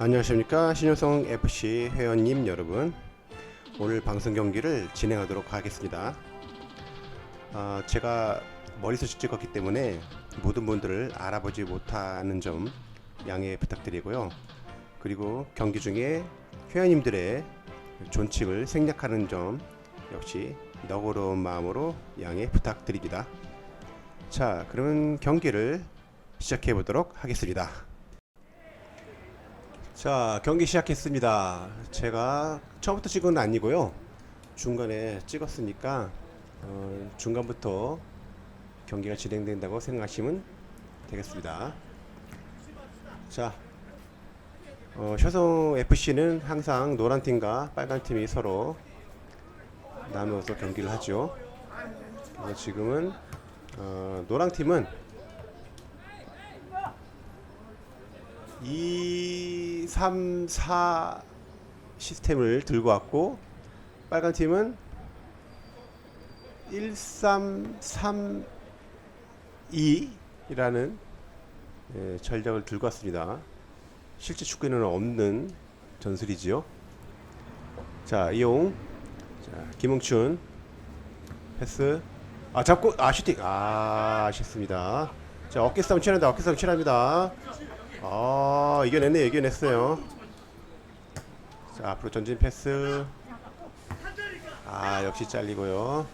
안녕하십니까. 신효성 FC 회원님 여러분. 오늘 방송 경기를 진행하도록 하겠습니다. 아, 제가 머리숱 찍었기 때문에 모든 분들을 알아보지 못하는 점 양해 부탁드리고요. 그리고 경기 중에 회원님들의 존칭을 생략하는 점 역시 너그러운 마음으로 양해 부탁드립니다. 자 그러면 경기를 시작해 보도록 하겠습니다 자 경기 시작했습니다. 제가 처음부터 찍은 건 아니고요. 중간에 찍었으니까 어, 중간부터 경기가 진행된다고 생각하시면 되겠습니다. 자, 어, 효성 FC는 항상 노란 팀과 빨간 팀이 서로 나누어서 경기를 하죠. 지금은 어, 노란 팀은 2, 3, 4 시스템을 들고 왔고 빨간 팀은 1, 3, 3, 2라는 예, 전략을 들고 왔습니다. 실제 축구에는 없는 전술이지요. 자 이용, 자 김웅춘 패스, 아 잡고 아 슈팅, 아 아쉽습니다. 자 어깨 싸움 치란다, 어깨 싸움 치랍니다. 아 이겨냈네 이겨냈어요. 자 앞으로 전진 패스. 아 역시 잘리고요.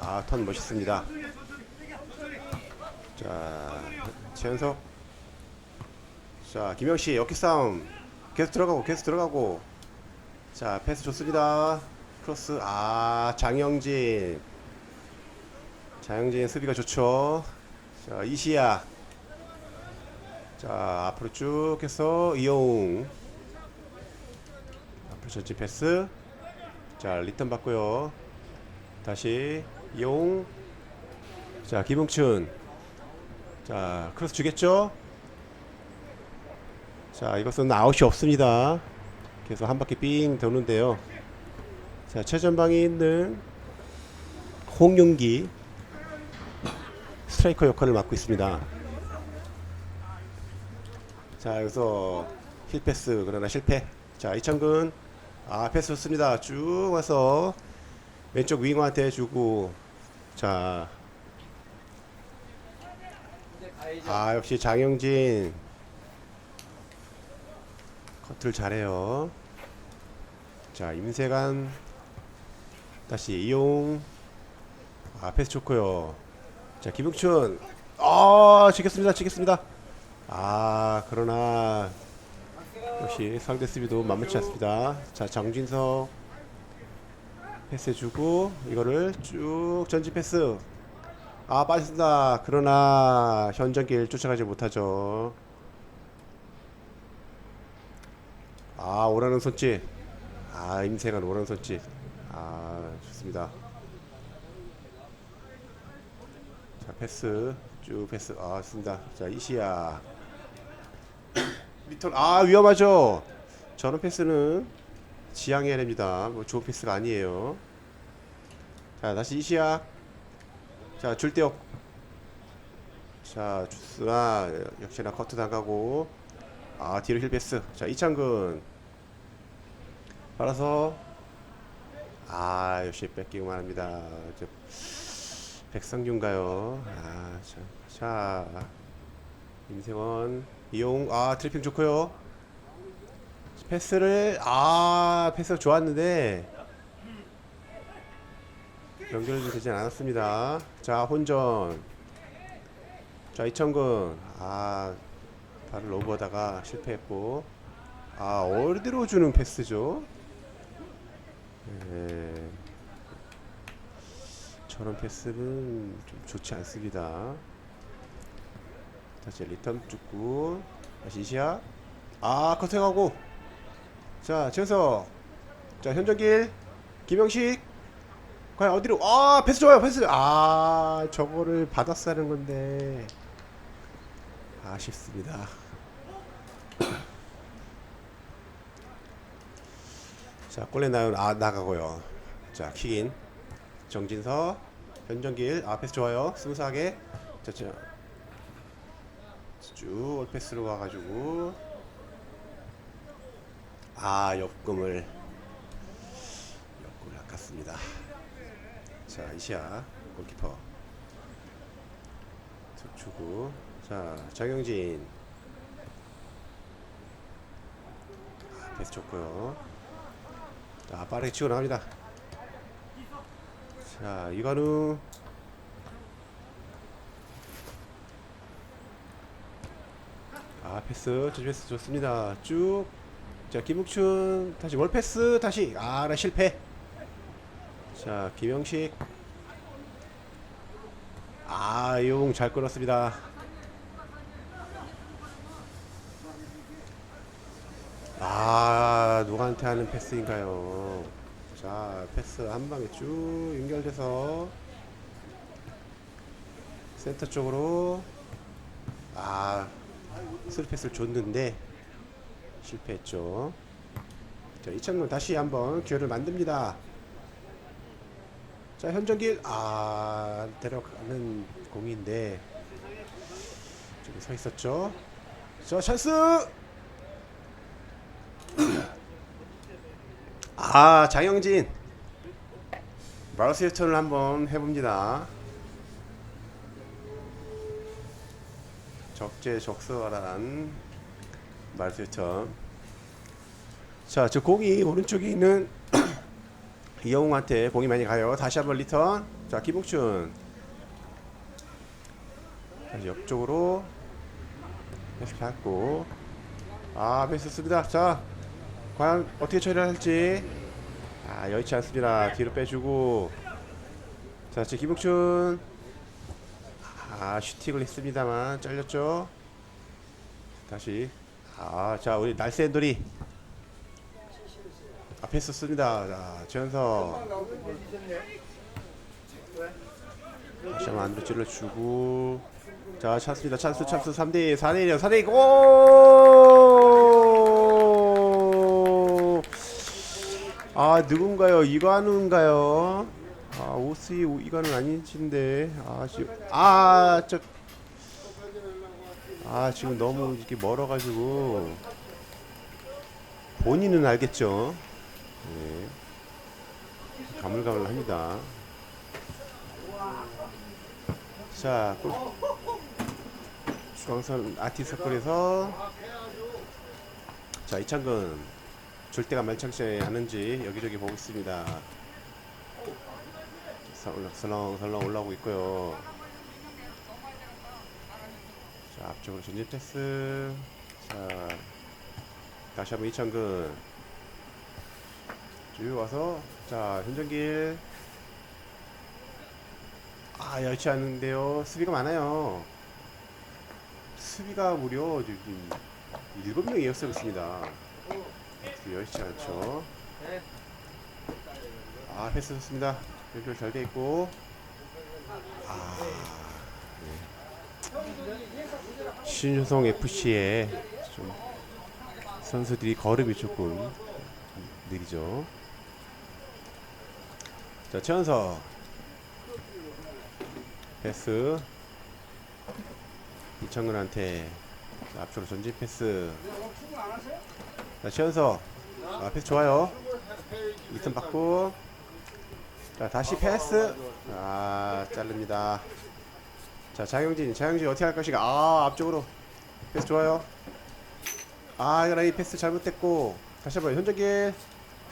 아 턴 멋있습니다. 자 최현석. 자 김영씨 어깨 싸움. 계속 들어가고 계속 들어가고. 자 패스 좋습니다. 크로스. 아 장영진. 장영진 수비가 좋죠. 자 이시야 자 앞으로 쭉 해서 이용 앞으로 전진 패스. 자 리턴 받고요. 다시 이용 자 김웅춘. 자 크로스 주겠죠? 자 이것은 아웃이 없습니다. 계속 한 바퀴 삥 도는데요. 자 최전방에 있는 홍윤기 스트라이커 역할을 맡고 있습니다 자 여기서 힐 패스 그러나 실패. 자 이창근. 아 패스 좋습니다. 쭉 와서 왼쪽 윙어한테 주고. 자. 아 역시 장영진. 커트를 잘해요. 자 임세간. 다시 이용. 아 패스 좋고요. 자 김웅춘. 아 지겠습니다. 지겠습니다 아 그러나 역시 상대 수비도 만만치 않습니다. 자 정진석 패스 해주고 이거를 쭉 전진 패스 아 빠졌습니다. 그러나 현정길 쫓아가지 못하죠. 아 오라는 손짓 아 임세간 오라는 손짓 아 좋습니다. 자 패스 쭉 패스 아 좋습니다. 자 이시야 리턴 아 위험하죠. 저런 패스는 지양해야 됩니다. 뭐 좋은 패스가 아니에요. 자 다시 이시야. 자 줄대역. 자 주스나 역시나 커트 나가고 아 뒤로 힐 패스. 자 이창근. 알아서 아 역시 뺏기고만 합니다. 저, 백성균가요? 아 자, 자 임세원 이용 아 트래핑 좋고요. 패스를 아 패스가 좋았는데 연결이 되지 않았습니다. 자 혼전. 자 이천근. 아 발을 오버하다가 실패했고. 아 어디로 주는 패스죠. 네. 저런 패스는 좀 좋지 않습니다 다시 리턴 죽고 다시 이시야 아 커팅하고. 자 최현석 자 현정길. 김영식. 과연 어디로? 아 패스 좋아요 패스. 아 저거를 받았어야 하는 건데. 아쉽습니다. 자 골레 나온 아 나가고요. 자 킥인 정진서. 현정길. 아 패스 좋아요. 스무스하게. 자, 자 쭉 올패스로 가가지고 아 옆금을 옆금을 아깝습니다. 자 이시아 골키퍼 툭 주고 자 장영진 아, 패스 좋고요. 자 빠르게 치고 나갑니다. 자 이관우 아 패스. 저 패스 좋습니다. 쭉자 김욱춘 다시 월 패스. 다시. 아나 실패. 자 김영식. 아 이용 잘 끌었습니다. 아 누구한테 하는 패스인가요? 자 패스 한 방에 쭉 연결돼서 센터 쪽으로. 아 스루 패스를 줬는데 실패했죠. 자 이창문 다시 한번 기회를 만듭니다. 자 현정길 아 데려가는 공인데 저기 서 있었죠. 자 찬스 아 장영진 마우스 유턴을 한번 해봅니다. 적재적소한 말수처럼 자, 저 공이 오른쪽에 있는 이영웅한테 공이 많이 가요. 다시 한번 리턴. 자, 김욱춘. 다시 옆쪽으로 패스 받고 아, 패스 씁니다. 자, 과연 어떻게 처리를 할지 아, 여의치 않습니다. 뒤로 빼주고 자, 지금 김욱춘 아 슈팅을 했습니다만 잘렸죠? 다시. 아 자 우리 날쌘돌이. 앞에 썼습니다. 자 최현석. 다시 한번 안으로 찔러 주고. 자 찬스입니다. 찬스 찬스. 3대 4대 1이요. 4대 2 오! 아 누군가요? 이관우인가요 아 오스이 이관우 아닌진데. 아 지금 아저 아 지금 너무 이렇게 멀어가지고. 본인은 알겠죠? 네. 가물가물 합니다. 자 골- 중앙선 아티서클에서 자 이창근 줄 때가 만창치 하는지 여기저기 보고 있습니다. 서- 설렁설렁 올라오고 있고요. 자 앞쪽으로 전진 패스. 자 다시 한번 이창근. 쭉 와서 자 현정길. 아 여의치 않는데요. 수비가 많아요. 수비가 무려 지금 일곱 명이 에어쓰고 있습니다. 여의치 않죠? 아 패스 좋습니다 연결 잘 돼 있고. 아 네. 신효성 FC의 좀 선수들이 걸음이 조금 느리죠. 자 최현석. 패스. 이창근한테 자, 앞쪽으로 전진 패스. 자 최현석. 아, 패스 좋아요. 리턴 받고 자 다시 패스. 아 자릅니다. 자 장영진 장영진 어떻게 할 것인가? 아 앞쪽으로. 패스 좋아요. 아 이거 이 패스 잘못됐고. 다시 한번 현정길.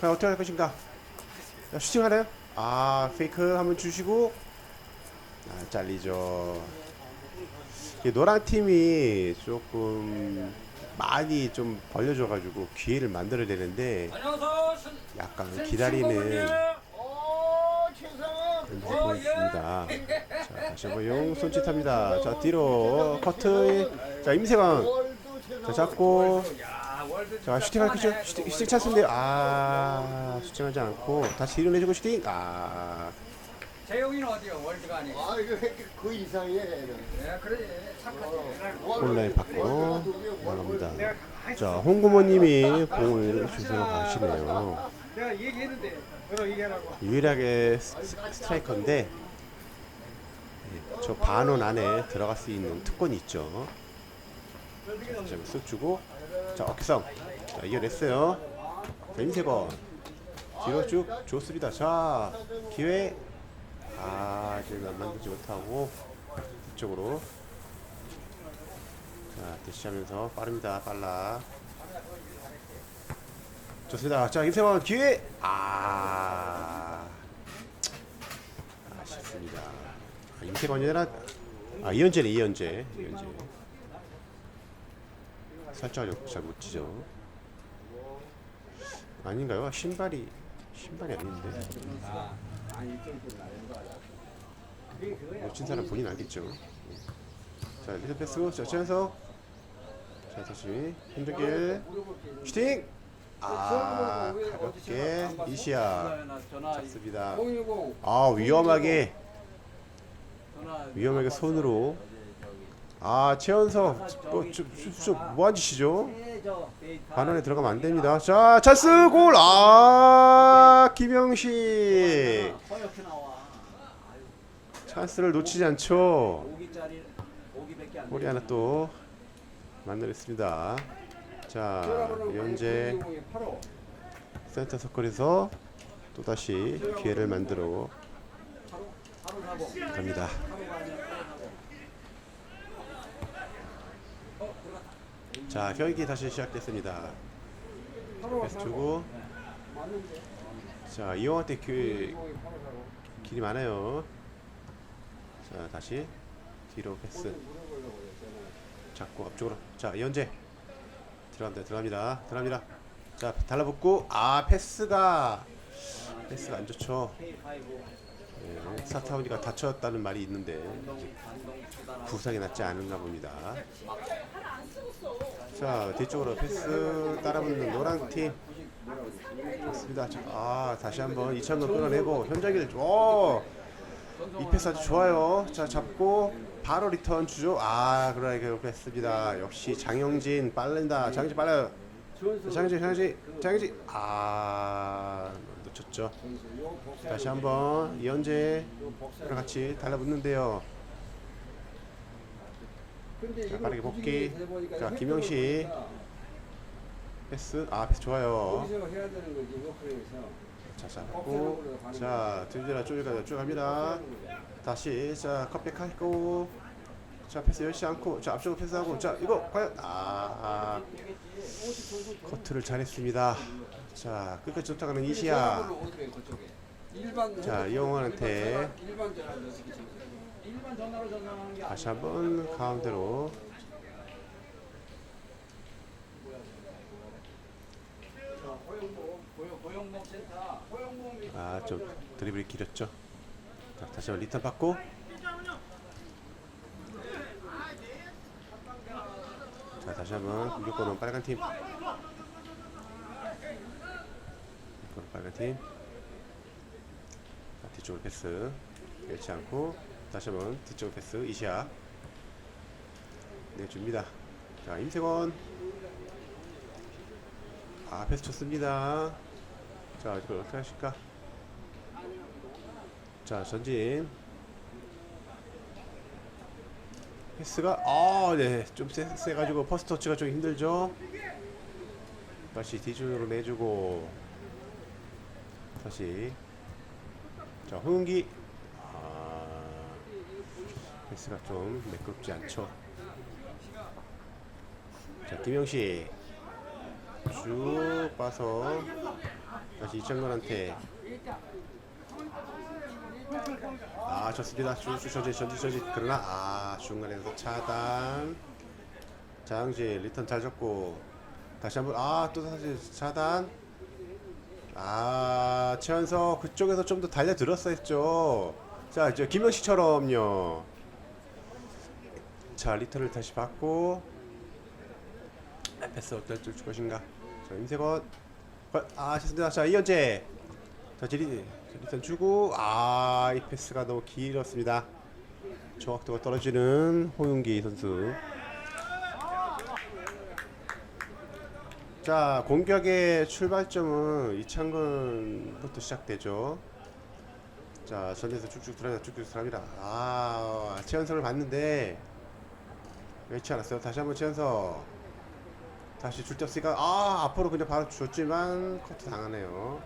과연 어떻게 할 것인가? 자 슈팅 하나요? 아 페이크 한번 주시고. 아 잘리죠. 이 노란 팀이 조금 많이 좀 벌려줘가지고 기회를 만들어야 되는데 약간 신- 기다리는 모습 보여줍니다. 자, 다시 한번 용 손짓합니다. 자, 뒤로 커트. 자, 임세광. 자, 잡고. 자, 슈팅할 거죠? 슈팅, 슈팅 찬스인데, 아, 슈팅하지 않고 다시 뒤로 내주고 슈팅. 아, 재용이는 어디요? 월드가 아니고. 아 이거 그 이상해. 얘는. 예, 그래. 착하지. 온라인 받고 나갑니다. 자, 홍구모님이 공을 주소로 가시네요. 내가 얘기했는데 유일하게 스트라이커인데 예, 저 반원 안에 들어갈 수 있는 특권이 있죠. 자, 쓱 주고 자 어깨 싸움 자 이겨냈어요. 자 임세건 뒤로 쭉 좋습니다. 자 기회. 아 지금 안 만들지 못하고 뒤쪽으로. 자 대시하면서 빠릅니다. 빨라 좋습니다. 자 임세건 기회. 아 아쉽습니다. 아, 임세건이 아니라 아 이현재네 이현재. 이현재. 살짝 잘못 치죠. 아닌가요? 신발이 신발이 아닌데. 놓친 사람 본인 알겠죠? 자 리드 패스. 자 최현석. 자 다시. 현정길 슈팅 아 가볍게 이시야 잡습니다 아 위험하게 위험하게 손으로 아 최연석 뭐좀 뭐한 짓이죠? 반원에 들어가면 안 됩니다. 자 찬스 골! 아 김영식. 찬스를 놓치지 않죠. 5기짜리 5기밖에 안 골이 하나 또 만들었습니다. 자 현재 센터 서클에서 또 다시 기회를 만들어 갑니다. 자 경기 다시 시작됐습니다. 패스 주고. 자 이영한테 그 길이 많아요. 자 다시 뒤로 패스. 잡고 앞쪽으로. 자 이현재 들어갑니다 들어갑니다. 들어갑니다. 자 달라붙고 아 패스가 패스가 안 좋죠. 예, 사타우니가 다쳤다는 말이 있는데 부상이 낫지 않은가 봅니다. 자 뒤쪽으로 패스 따라붙는 노란 팀. 좋습니다. 자, 아 다시 한번 이창근 끌어내고 현장일 오이 패스 아주 좋아요. 자 잡고 바로 리턴 주죠. 아 그러나 이거 뺐습니다. 역시 장영진 빠른다. 장영진 빨라요. 장영진 장영진 장영진. 아 놓쳤죠. 다시 한번 이현재랑 같이 달라붙는데요. 자 빠르게 복귀. 자 김영식. 패스. 아 패스 좋아요 잡고. 자 들들아 쪼개가 쪼갑니다. 다시 자 컵백 하고. 자 패스 열시 않고. 자 앞쪽으로 패스하고. 자 이거 과연 아, 아. 커트를 잘했습니다. 자 끝까지 쫓아가는 이시야 자게 다시 한번 가운데로 고용모 고용 고용모 센터 고용모 아 좀 드리블이 길었죠? 자 다시 한번 리턴 받고. 자 다시 한번 6번은 빨간 팀. 6번 빨간 팀. 자, 뒤쪽으로 패스. 잃지 않고 다시 한번 뒤쪽 패스. 이시아. 내줍니다. 자 임세건 아 패스 좋습니다. 자 이걸 어떻게 하실까 자 전진. 패스가 아네좀 세가지고 퍼스트 터치가 좀 힘들죠? 다시 뒤쪽으로 내주고. 다시. 자 홍은기. 아 패스가 좀 매끄럽지 않죠? 자 김영식 쭉 빠서 다시 이창근한테 아 좋습니다. 쭉쭉 전진 전진 전진 그러나 아 중간에서 차단. 장진 리턴 잘 잡고. 다시 한번 아 또 다시 차단. 아 최현석 그쪽에서 좀 더 달려들었어 했죠. 자 이제 김영식처럼요. 자 리턴을 다시 받고. 아, 패스 어떨 줄 것인가. 자 임세건. 과- 아 좋습니다. 자 이현재. 자 지리 일단 주고 아 이 패스가 너무 길었습니다. 정확도가 떨어지는 호윤기 선수. 자 공격의 출발점은 이창근부터 시작되죠. 자 전에서 쭉쭉 들어가 쭉쭉 들어갑니다. 아 최연석을 봤는데 그렇지 않았어요. 다시 한번 치면서 다시 줄때 없으니까 아 앞으로 그냥 바로 줬지만 커트 당하네요.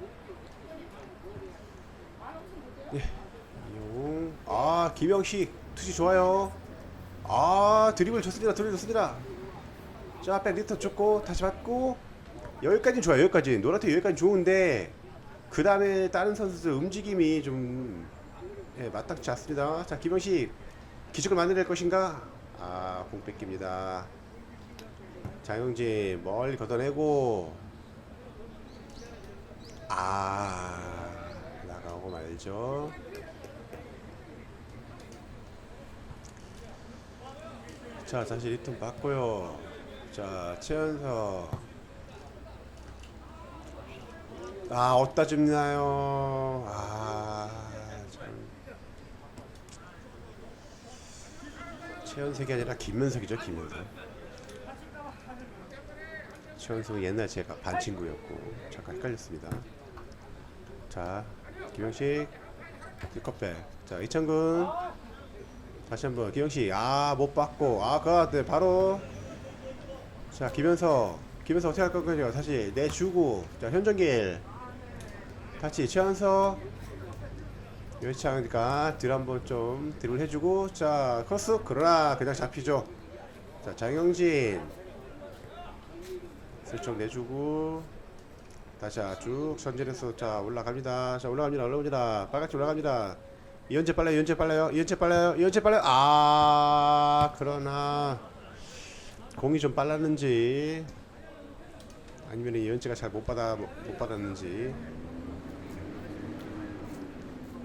예, 이용 아 김영식 투시 좋아요. 아 드리블 좋습니다. 드리블 좋습니다. 자, 백 리터 줬고 다시 받고 여기까지는 좋아요. 여기까지 노라테 여기까지 좋은데 그 다음에 다른 선수들 움직임이 좀 예, 마땅치 않습니다. 자, 김영식 기적을 만들어낼 것인가? 아, 공 뺏깁니다. 장영진 멀리 걷어내고 아 나가고 말죠. 자, 다시 리턴 받고요. 자, 최연석. 아, 어디다 줍나요? 아, 참. 최연석이 아니라 김men석이죠, 김men석. 최연석은 옛날 제가 반 친구였고 잠깐 헷갈렸습니다. 자, 김영식, 컵백. 자, 이창근. 다시 한번 김영식. 아, 못 받고. 아, 그, 네, 바로. 자, 김현석. 김현석 어떻게 할 건가요? 다시 내주고. 자, 현정길. 최현석. 여의치 않으니까 들 한번 좀 드립을 해주고. 자, 크로스. 그러나 그냥 잡히죠. 자, 장영진. 슬쩍 내주고. 다시 쭉 전진해서 자 올라갑니다. 자 올라갑니다. 올라갑니다. 빨갛게 올라갑니다. 이현재 빨라요. 이현재 빨라요. 이현재 빨라요. 이현재 빨라요. 아 그러나 공이 좀 빨랐는지 아니면 이현재가 잘 못 받아 못 받았는지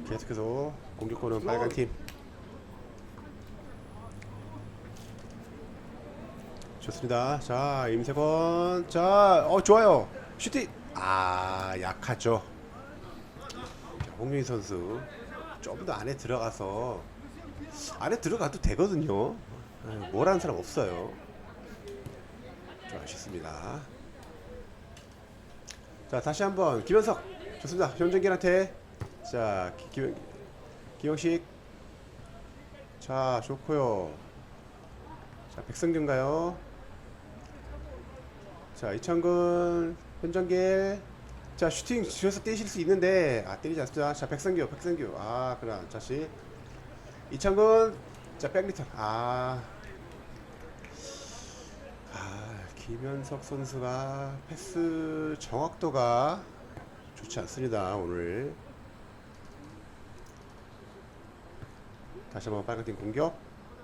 계속해서 공격권은 빨간 팀. 좋습니다. 자 임세권 자 어 좋아요 슈팅 아 약하죠. 자, 홍윤희 선수 좀 더 안에 들어가서 안에 들어가도 되거든요. 예, 뭐라는 사람 없어요. 좀 아쉽습니다. 자 다시 한번 김현석 좋습니다. 현정길한테 자 기- 김 김영식 자 좋고요. 자 백성균가요? 자 이창근 현정길. 자 슈팅 주셔서 때리실 수 있는데 아 때리지 않습니다. 자 백성규 백성규. 아 그래 다시 이창근 자 백리턴 아. 아 김현석 선수가 패스 정확도가 좋지 않습니다 오늘. 다시 한번 빨간팀 공격.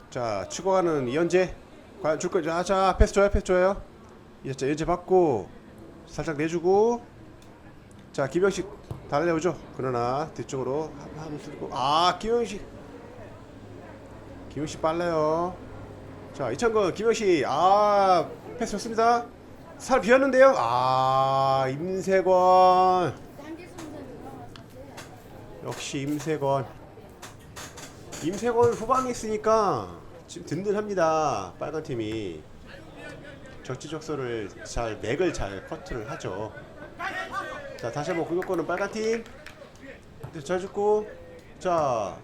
자 치고 가는 이현재. 과연 줄 거죠? 아, 자 패스 줘요 패스 줘요. 이제 이현재 받고 살짝 내주고. 자 김영식 달려오죠? 그러나 뒤쪽으로 한번 쓰고. 아 김영식. 김영식 빨라요. 자 이창근 김영식. 아 패스 좋습니다. 살 비었는데요. 아 임세권. 역시 임세권. 임세권 후방에 있으니까 지금 든든합니다. 빨간 팀이 적지적소를 잘 맥을 잘 커트를 하죠 자 다시 한번 공격권은 빨간 팀. 네, 잘 죽고 자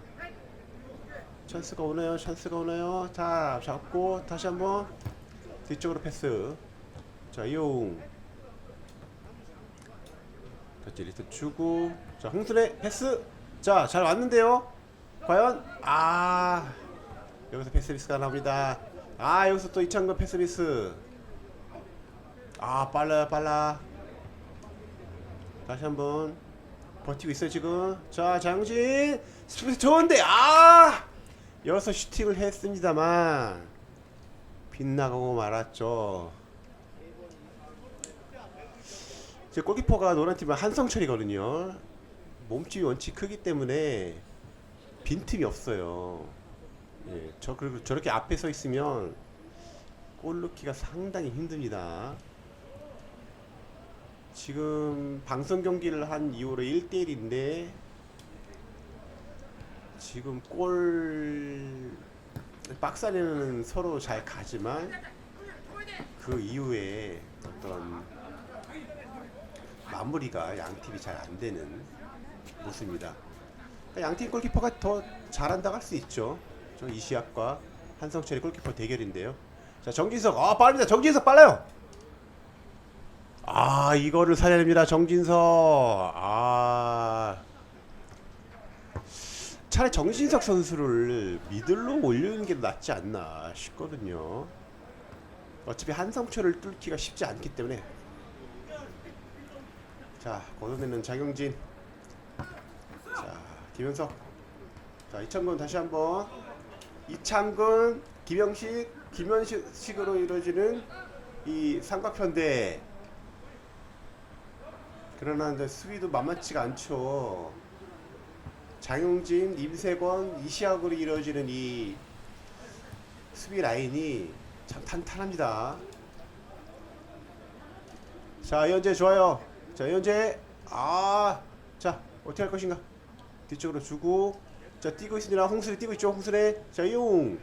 찬스가 오나요? 찬스가 오나요? 자 잡고 다시 한번 뒤쪽으로 패스. 자 이용. 다시 리트 주고 자 홍순의 패스. 자 잘 왔는데요. 과연 아 여기서 패스 미스가 나옵니다. 아 여기서 또 이창근 패스 미스. 아 빨라요 빨라. 다시 한번 버티고 있어요 지금. 자 장진. 스피드 좋은데 아! 여기서 슈팅을 했습니다만 빗나가고 말았죠. 제 골키퍼가 노란 팀은 한성철이거든요. 몸집이 원치 크기 때문에 빈틈이 없어요. 예, 저 그리고 저렇게 앞에 서 있으면 골 넣기가 상당히 힘듭니다 지금 방송 경기를 한 이후로 1대1인데 지금 골 박스 안에는 서로 잘 가지만 그 이후에 어떤 마무리가 양 팀이 잘 안 되는 모습입니다. 그러니까 양팀 골키퍼가 더 잘한다고 할 수 있죠. 저 이시압과 한성철의 골키퍼 대결인데요. 자 정진석 아 빠릅니다 정진석 빨라요 아 이거를 살려냅니다 정진석. 아. 차라리 정진석 선수를 미들로 올리는 게 낫지 않나 싶거든요. 어차피 한성철을 뚫기가 쉽지 않기 때문에. 자 걷어내는 장영진. 자 김현석. 자 이창근 다시 한번. 이창근 김영식 김현식으로 이루어지는 이 삼각편대 그러나 이제 수비도 만만치가 않죠. 장용진 임세권 이시학으로 이루어지는 이 수비 라인이 참 탄탄합니다. 자 현재 좋아요. 자 현재. 아 자 어떻게 할 것인가? 뒤쪽으로 주고. 자 뛰고 있습니다. 홍수리 뛰고 있죠. 홍수리 자 이용.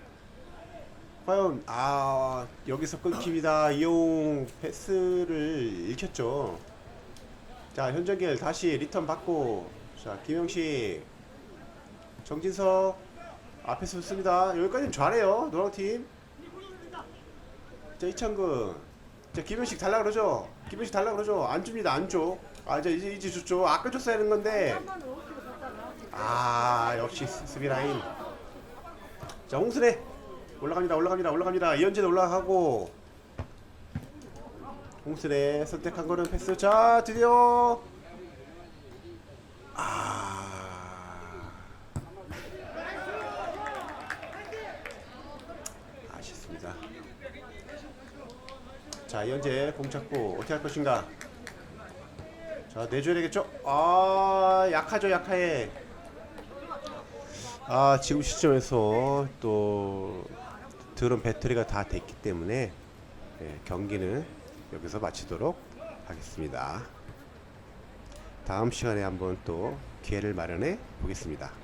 과연 아 여기서 끊깁니다. 이용. 패스를 읽혔죠 자 현정길 다시 리턴 받고 자 김영식 정진석 앞에서 씁니다. 여기까지는 잘해요 노랑팀. 자 이창근. 자 김현식 달라 그러죠? 김현식 달라 그러죠? 안 줍니다 안줘아 이제 이제 이제 줬죠. 아까 줬어야 하는 건데. 아 역시 수- 수비 라인. 자 홍순애. 올라갑니다 올라갑니다 올라갑니다. 이현진 올라가고 홍순애 선택한 거는 패스. 자 드디어. 아. 아쉽습니다. 자 이현재 공 잡고 어떻게 할 것인가? 자 내줘야 되겠죠? 아 약하죠 약해 아 지금 시점에서 또 드론 배터리가 다 됐기 때문에 예, 경기는 여기서 마치도록 하겠습니다. 다음 시간에 한번 또 기회를 마련해 보겠습니다